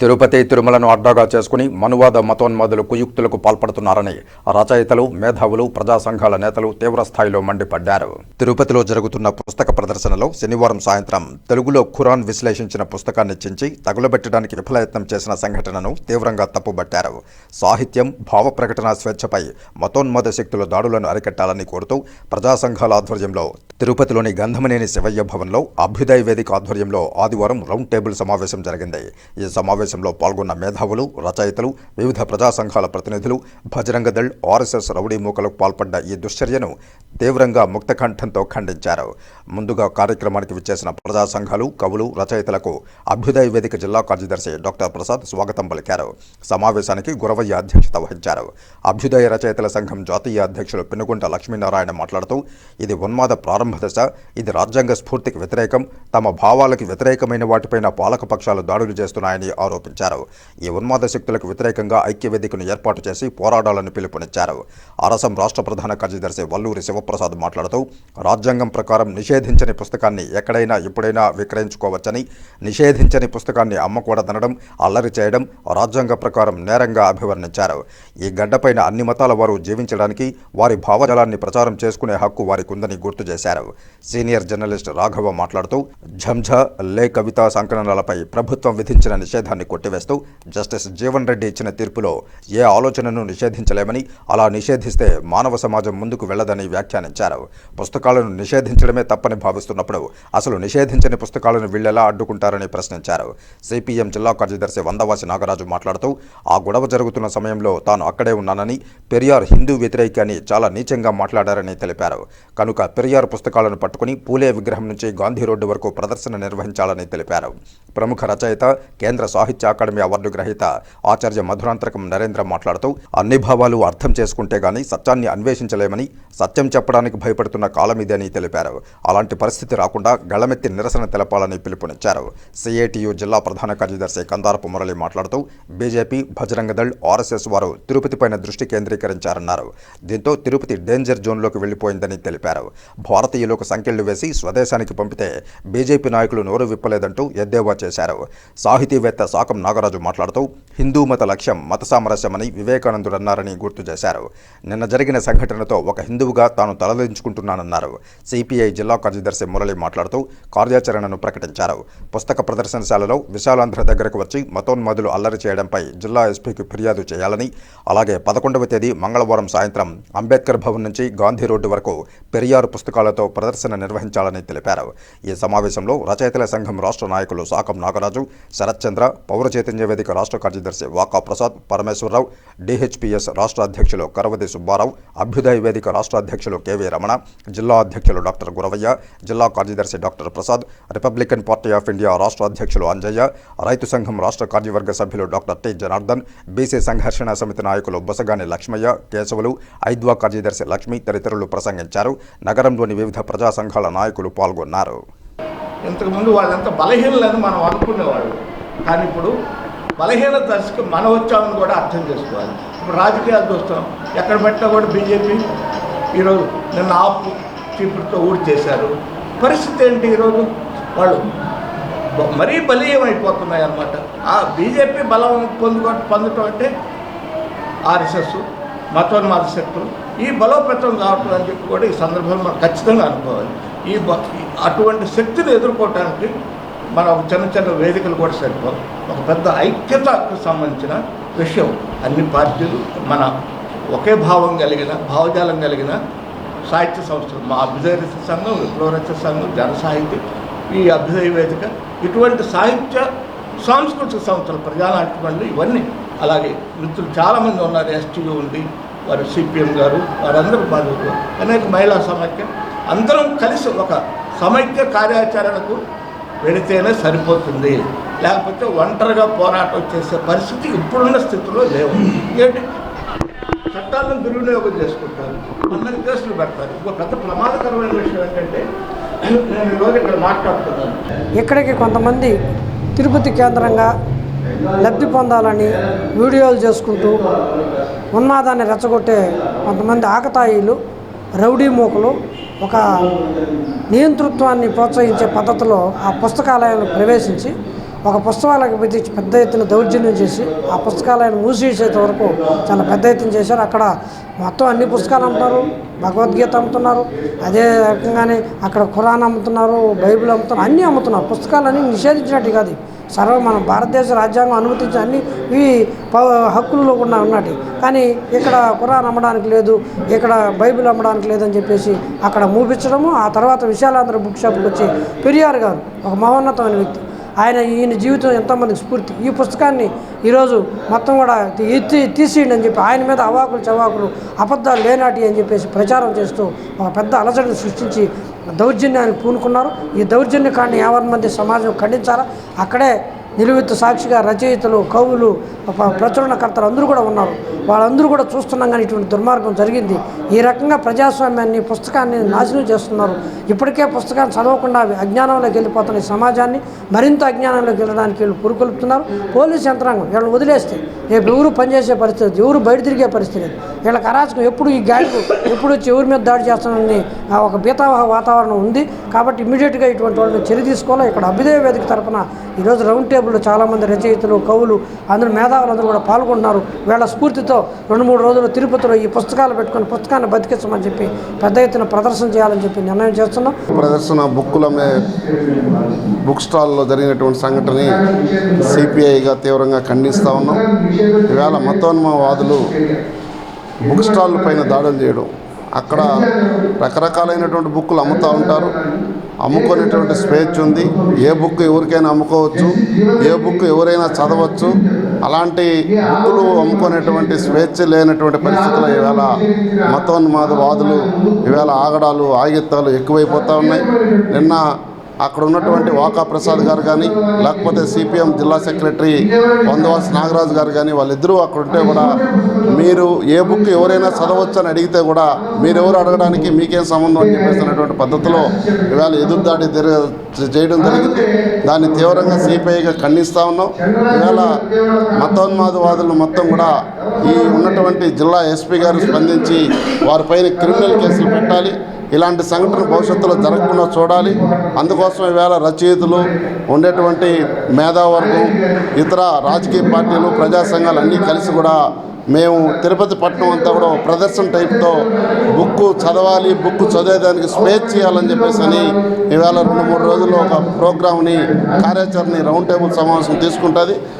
తిరుపతి తిరుమలను అడ్డాగా చేసుకుని మనువాద మతోన్మాదులు కుయుక్తులకు పాల్పడుతున్నారని రచయితలు మేధావులు ప్రజా సంఘాల నేతలు తీవ్రస్థాయిలో మండిపడ్డారు. తిరుపతిలో జరుగుతున్న పుస్తక ప్రదర్శనలో శనివారం సాయంత్రం తెలుగులో ఖురాన్ విశ్లేషించిన పుస్తకాన్ని చించి తగులబెట్టడానికి విఫలయత్నం చేసిన సంఘటనను తీవ్రంగా తప్పుబట్టారు. సాహిత్యం భావ ప్రకటన స్వేచ్ఛపై మతోన్మాద శక్తుల దాడులను అరికట్టాలని కోరుతూ ప్రజా సంఘాల ఆధ్వర్యంలో తిరుపతిలోని గంధమనేని శివయ్య భవన్లో అభ్యుదయ వేదిక ఆధ్వర్యంలో ఆదివారం రౌండ్ టేబుల్ సమావేశం జరిగింది. ఈ సమావేశం సమావేశంలో పాల్గొన్న మేధావులు రచయితలు వివిధ ప్రజా సంఘాల ప్రతినిధులు బజరంగ దళ్ ఆర్ఎస్ఎస్ రౌడీ మూకలకు పాల్పడ్డ ఈ దుశ్చర్యను తీవ్రంగా ముక్తకంఠంతో ఖండించారు. ముందుగా కార్యక్రమానికి విచ్చేసిన ప్రజా సంఘాలు కవులు రచయితలకు అభ్యుదయ వేదిక జిల్లా కార్యదర్శి డాక్టర్ ప్రసాద్ స్వాగతం పలికారు. సమావేశానికి గురవయ్య అధ్యక్షత వహించారు. అభ్యుదయ రచయితల సంఘం జాతీయ అధ్యక్షులు పినుగుంట లక్ష్మీనారాయణ మాట్లాడుతూ ఇది ఉన్మాద ప్రారంభ దశ ఇది రాజ్యాంగ స్ఫూర్తికి వ్యతిరేకం తమ భావాలకు వ్యతిరేకమైన వాటిపైన పాలకపక్షాలు దాడులు చేస్తున్నాయని ఆరోపించారు. ఈ ఉన్మాద శక్తులకు వ్యతిరేకంగా ఐక్య వేదికను ఏర్పాటు చేసి పోరాడాలని పిలుపునిచ్చారు. అరసం రాష్ట్ర ప్రధాన కార్యదర్శి వల్లూరి శివప్రసాద్ మాట్లాడుతూ రాజ్యాంగం ప్రకారం నిషేధించని పుస్తకాన్ని ఎక్కడైనా ఎప్పుడైనా విక్రయించుకోవచ్చని నిషేధించని పుస్తకాన్ని అమ్మకూడదనడం అల్లరి చేయడం రాజ్యాంగ ప్రకారం నేరంగా అభివర్ణించారు. ఈ గడ్డపైన అన్ని మతాల వారు జీవించడానికి వారి భావజలాన్ని ప్రచారం చేసుకునే హక్కు వారికి ఉందని గుర్తు చేశారు. సీనియర్ జర్నలిస్ట్ రాఘవ మాట్లాడుతూ ఝంఝ లే కవితా సంకలనాలపై ప్రభుత్వం విధించిన నిషేధాన్ని కొట్టివేస్తూ జస్టిస్ జీవన్ రెడ్డి ఇచ్చిన తీర్పులో ఏ ఆలోచనను నిషేధించలేమని అలా నిషేధిస్తే మానవ సమాజం ముందుకు వెళ్ళదని వ్యాఖ్యానించారు. పుస్తకాలను నిషేధించడమే తప్పని భావిస్తున్నప్పుడు అసలు నిషేధించని పుస్తకాలను వీళ్ళెలా అడ్డుకుంటారని ప్రశ్నించారు. సిపిఎం జిల్లా కార్యదర్శి వందవాసి నాగరాజు మాట్లాడుతూ ఆ గొడవ జరుగుతున్న సమయంలో తాను అక్కడే ఉన్నానని పెరియార్ హిందూ వ్యతిరేకి అని చాలా నీచంగా మాట్లాడారని తెలిపారు. కనుక పెరియార్ పుస్తకాలను పట్టుకుని పూలే విగ్రహం నుంచి గాంధీ రోడ్డు వరకు ప్రదర్శన నిర్వహించాలని తెలిపారు. ప్రముఖ రచయిత కేంద్ర సాహిత్య అకాడమీ అవార్డు గ్రహీత ఆచార్య మధురాంతరకం నరేంద్ర మాట్లాడుతూ అన్ని భావాలు అర్థం చేసుకుంటే గాని సత్యాన్ని అన్వేషించలేమని సత్యం చెప్పడానికి భయపడుతున్న కాలం ఇదని అని తెలిపారు. అలాంటి పరిస్థితి రాకుండా గళమెత్తి నిరసన తెలపాలని పిలుపునిచ్చారు. సిఐటియు జిల్లా ప్రధాన కార్యదర్శి కందారపు మురళి మాట్లాడుతూ బీజేపీ బజరంగ దళ్ ఆర్ఎస్ఎస్ వారు తిరుపతిపైన దృష్టి కేంద్రీకరించారన్నారు. దీంతో తిరుపతి డేంజర్ జోన్లోకి వెళ్ళిపోయిందని తెలిపారు. భారతీయులకు సంఖ్యలు వేసి స్వదేశానికి పంపితే బీజేపీ నాయకులు నోరు విప్పలేదంటూ ఎద్దేవా చేశారు. సాహితీవేత్త పాకం నాగరాజు మాట్లాడుతూ హిందూ మత లక్ష్యం మత సామరస్యమని వివేకానందుడు అన్నారని గుర్తు చేశారు. నిన్న జరిగిన సంఘటనతో ఒక హిందువుగా తాను తలదించుకుంటున్నానన్నారు. సిపిఐ జిల్లా కార్యదర్శి మురళి మాట్లాడుతూ కార్యాచరణను ప్రకటించారు. పుస్తక ప్రదర్శనశాలలో విశాలాంధ్ర దగ్గరకు వచ్చి మతోన్మాదులు అల్లరి చేయడంపై జిల్లా ఎస్పీకి ఫిర్యాదు చేయాలని అలాగే పదకొండవ తేదీ మంగళవారం సాయంత్రం అంబేద్కర్ భవన్ నుంచి గాంధీ రోడ్డు వరకు పెరియారు పుస్తకాలతో ప్రదర్శన నిర్వహించాలని తెలిపారు. ఈ సమావేశంలో రచయితల సంఘం రాష్ట్ర నాయకులు సాకం నాగరాజు శరత్చంద్ర పౌర చైతన్య వేదిక రాష్ట్ర కార్యదర్శి వాకా ప్రసాద్ పరమేశ్వరరావు డిహెచ్పిఎస్ రాష్ట్ర అధ్యక్షులు కరవది సుబ్బారావు అభ్యుదయ వేదిక రాష్ట్ర అధ్యక్షులు కెవి రమణ జిల్లా అధ్యక్షులు డాక్టర్ గురవయ్య జిల్లా కార్యదర్శి doctor Prasad Republican party of India రాష్ట్ర అధ్యక్షులు అంజయ్య రైతు సంఘం రాష్ట్ర కార్యవర్గ సభ్యులు డాక్టర్ టి. జనార్దన్ బీసీ సంఘర్షణ సమితి నాయకులు బొసగాని లక్ష్మయ్య కేశవులు ఐద్వా కార్యదర్శి లక్ష్మి తదితరులు ప్రసంగించారు. నగరంలోని వివిధ ప్రజా సంఘాల నాయకులు పాల్గొన్నారు. ఇంతకుముందు వాళ్ళంతా బలహీనలని మనం అనుకునేవాళ్ళు. కానీ ఇప్పుడు బలహీన దశకు మనం వచ్చామని కూడా అర్థం చేసుకోవాలి. ఇప్పుడు రాజకీయాలు చూస్తాం. ఎక్కడ పెట్టినా కూడా బీజేపీ ఈరోజు నిన్న ఆపు చీపురుతో ఊడి చేశారు. పరిస్థితి ఏంటి ఈరోజు? వాళ్ళు మరీ బలీయం అయిపోతున్నాయి అన్నమాట. ఆ బీజేపీ బలం పొందుకో పొందటం అంటే ఆర్ఎస్ఎస్ మతోన్మాద శక్తులు. ఈ బలోపేతం కావటం అని చెప్పి కూడా ఈ సందర్భంలో మనం ఖచ్చితంగా అనుకోవాలి. ఈ అటువంటి శక్తిని ఎదుర్కోవటానికి మన ఒక చిన్న చిన్న వేదికలు కూడా సరిపోవు. ఒక పెద్ద ఐక్యతకు సంబంధించిన విషయం. అన్ని పార్టీలు మన ఒకే భావం కలిగిన భావజాలం కలిగిన సాహిత్య సంస్థలు. మా అభ్యుదయ సంఘం విప్లవ సంఘం జన సాహిత్యం ఈ అభ్యుదయ వేదిక ఇటువంటి సాహిత్య సాంస్కృతిక సంస్థలు ప్రజానాట్య ఇవన్నీ. అలాగే మిత్రులు చాలామంది ఉన్నారు ఎస్టీయూ ఉంది వారు సిపిఎం గారు వారందరూ బాధ్యతలు. అనేక మహిళా సమైక్య. అందరం కలిసి ఒక సమైక్య కార్యాచరణకు వెళితేనే సరిపోతుంది. లేకపోతే ఒంటరిగా పోరాటం చేసే పరిస్థితి ఇప్పుడున్న స్థితిలో లేవు. ఏంటి? చట్టాలను దుర్వినియోగం చేసుకుంటారు. అందరి కేసులు పెడతారు. ఇంకో పెద్ద ప్రమాదకరమైన విషయం ఏంటంటే నేను ఈరోజు ఇక్కడ మాట్లాడుతున్నాను. ఇక్కడికి కొంతమంది తిరుపతి కేంద్రంగా లబ్ధి పొందాలని వీడియోలు చేసుకుంటూ ఉన్నాదాన్ని రెచ్చగొట్టే కొంతమంది ఆకతాయిలు రౌడీ మూకలు ఒక నియంతృత్వాన్ని ప్రోత్సహించే పద్ధతిలో ఆ పుస్తకాలయంలో ప్రవేశించి ఒక పుస్తకాలకు పెట్టి పెద్ద ఎత్తున దౌర్జన్యం చేసి ఆ పుస్తకాలను మూసేసేంత వరకు చాలా పెద్ద ఎత్తున చేశారు. అక్కడ మొత్తం అన్ని పుస్తకాలు అమ్ముతున్నారు భగవద్గీత అమ్ముతున్నారు అదే రకంగానే అక్కడ ఖురాన్ అమ్ముతున్నారు బైబిల్ అమ్ముతున్నారు అన్నీ అమ్ముతున్నారు. పుస్తకాలన్నీ నిషేధించినట్టు కాదు. సర్వ మన భారతదేశ రాజ్యాంగం అనుమతించిన అన్ని ఇవి ప- హక్కులలో కూడా ఉన్నట్టు. కానీ ఇక్కడ ఖురాన్ అమ్మడానికి లేదు ఇక్కడ బైబిల్ అమ్మడానికి లేదని చెప్పేసి అక్కడ మూపించడము ఆ తర్వాత విశాలాంధ్ర బుక్ షాప్కి వచ్చి పెరియార్ గారు ఒక మహోన్నతమైన వ్యక్తి. ఆయన ఈయన జీవితం ఎంతోమందికి స్ఫూర్తి. ఈ పుస్తకాన్ని ఈరోజు మొత్తం కూడా ఎత్తి తీసేయండి అని చెప్పి ఆయన మీద అవాకులు చవాకులు అబద్ధాలు లేనాటి అని చెప్పేసి ప్రచారం చేస్తూ ఒక పెద్ద అలజడిని సృష్టించి దౌర్జన్యానికి పూనుకున్నారు. ఈ దౌర్జన్యకాండ యావన్ మంది సమాజం ఖండించాలా? అక్కడే నిలువెత్తు సాక్షిగా రచయితలు కవులు ప్రచురణకర్తలు అందరూ కూడా ఉన్నారు. వాళ్ళందరూ కూడా చూస్తున్నాం కానీ ఇటువంటి దుర్మార్గం జరిగింది. ఈ రకంగా ప్రజాస్వామ్యాన్ని పుస్తకాన్ని నాశనం చేస్తున్నారు. ఇప్పటికే పుస్తకాన్ని చదవకుండా అవి అజ్ఞానంలోకి వెళ్ళిపోతున్న ఈ సమాజాన్ని మరింత అజ్ఞానంలోకి వెళ్ళడానికి వీళ్ళు పురుకొల్పుతున్నారు. పోలీస్ యంత్రాంగం వీళ్ళని వదిలేస్తే రేపు ఎవరు పనిచేసే పరిస్థితి ఎవరు బయట తిరిగే పరిస్థితి లేదు. వీళ్ళకి అరాచకం ఎప్పుడు ఈ గ్యాంగ్ ఎప్పుడు వచ్చి ఎవరి మీద దాడి చేస్తానని ఆ ఒక బీతావహ వాతావరణం ఉంది. కాబట్టి ఇమీడియట్గా ఇటువంటి వాళ్ళని చర్య తీసుకోవాలి? ఇక్కడ అభ్యుదయ వేదిక తరపున ఈరోజు రౌండ్ టేబుల్ టేబుల్లో చాలామంది రచయితలు కవులు అందరూ మేధావులందరూ కూడా పాల్గొంటున్నారు. వీళ్ళ స్ఫూర్తితో రెండు మూడు రోజులు తిరుపతిలో ఈ పుస్తకాలు పెట్టుకొని పుస్తకాన్ని బతికించమని చెప్పి పెద్ద ఎత్తున ప్రదర్శన చేయాలని చెప్పి నిర్ణయం చేస్తున్నాం. ప్రదర్శన బుక్కుల బుక్ స్టాల్లో జరిగినటువంటి సంఘటనని సిపిఐగా తీవ్రంగా ఖండిస్తూ ఉన్నాం. ఈవేళ మతోన్మవాదులు బుక్ స్టాల్ పైన దాడులు చేయడం అక్కడ రకరకాలైనటువంటి బుక్కులు అమ్ముతూ ఉంటారు. అమ్ముకునేటువంటి స్వేచ్ఛ ఉంది. ఏ బుక్ ఎవరికైనా అమ్ముకోవచ్చు ఏ బుక్ ఎవరైనా చదవచ్చు. అలాంటి బుక్కులు అమ్ముకునేటువంటి స్వేచ్ఛ లేనటువంటి పరిస్థితులు ఈవేళ మతోన్మాదవాదులు ఈవేళ ఆగడాలు ఆగిత్తాలు ఎక్కువైపోతూ ఉన్నాయి. నిన్న అక్కడ ఉన్నటువంటి వాకా ప్రసాద్ గారు కానీ లేకపోతే సిపిఎం జిల్లా సెక్రటరీ వందవాస్ నాగరాజు గారు కానీ వాళ్ళిద్దరూ అక్కడ ఉంటే కూడా మీరు ఏ బుక్ ఎవరైనా చదవచ్చు అని అడిగితే కూడా మీరెవరు అడగడానికి మీకేం సంబంధం అని చెప్పేసినటువంటి పద్ధతిలో ఇవాళ ఎదురుదాడి చేయడం జరిగింది. దాన్ని తీవ్రంగా సిపిఐగా ఖండిస్తూ ఉన్నాం. ఇవాళ మతోన్మాదవాదులు మొత్తం కూడా ఈ ఉన్నటువంటి జిల్లా ఎస్పీ గారు స్పందించి వారిపైన క్రిమినల్ కేసులు పెట్టాలి. ఇలాంటి సంఘటన భవిష్యత్తులో జరగకుండా చూడాలి. అందుకోసం ఈవేళ రచయితలు ఉండేటువంటి మేధావర్గం ఇతర రాజకీయ పార్టీలు ప్రజా సంఘాలు అన్నీ కలిసి కూడా మేము తిరుపతి పట్టణం అంతా కూడా ప్రదర్శన టైప్తో బుక్ చదవాలి బుక్ చదివేదానికి స్పేస్ చేయాలని చెప్పేసి అని ఈవేళ రెండు మూడు రోజుల్లో ఒక ప్రోగ్రామ్ని కార్యాచరణని రౌండ్ టేబుల్ సమావేశం తీసుకుంటుంది.